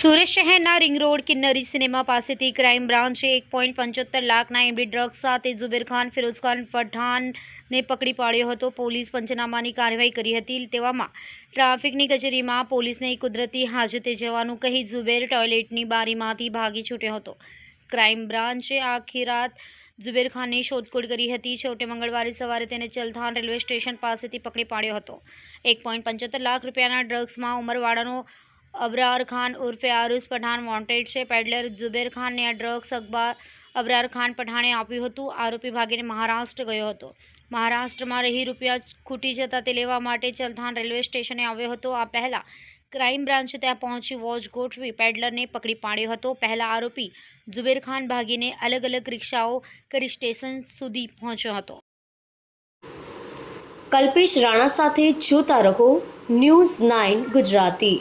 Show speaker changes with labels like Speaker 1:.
Speaker 1: સુરત શહેરના ring road Kinnari cinema પાસેથી crime બ્રાન્ચે એક પોઈન્ટ પંચોતેર લાખના એમડી ડ્રગ્સ સાથે ઝુબેર ખાન, ફિરોઝ ખાન, પઠાણને પકડી પાડ્યો હતો. પોલીસ પંચનામાની કાર્યવાહી કરી હતી તેવામાં ટ્રાફિકની કચેરીમાં પોલીસને કુદરતી હાજતે જવાનું કહી ઝુબેર ટોયલેટની બારીમાંથી ભાગી છૂટ્યો હતો. ક્રાઇમ બ્રાન્ચે આખી રાત ઝુબેર ખાનની શોધખોળ કરી હતી. છેવટે મંગળવારે સવારે તેને ચલથાણ રેલવે સ્ટેશન પાસેથી પકડી પાડ્યો હતો. એક પોઈન્ટ પંચોતેર લાખ રૂપિયાના ડ્રગ્સમાં ઉમરવાડાનો અબરાર ખાન ઉર્ફે આરુસ પઠાણ વોન્ટેડ છે. પેડલર ઝુબેર ખાનને આ ડ્રગ્સ અખબાર અબરાર ખાન પઠાણે આપ્યું હતું. આરોપી ભાગીને મહારાષ્ટ્ર ગયો હતો. મહારાષ્ટ્રમાં રહી રૂપિયા ખૂટી જતા તે લેવા માટે ચલથાણ રેલવે સ્ટેશને આવ્યો હતો. આ પહેલાં ક્રાઇમ બ્રાન્ચ ત્યાં પહોંચી વોચ ગોઠવી પેડલરને પકડી પાડ્યો હતો. પહેલા આરોપી ઝુબેર ખાન ભાગીને અલગ અલગ રિક્ષાઓ કરી સ્ટેશન સુધી પહોંચ્યો હતો.
Speaker 2: કલ્પેશ રાણા સાથે જોતા રહો ન્યૂઝ નાઇન ગુજરાતી.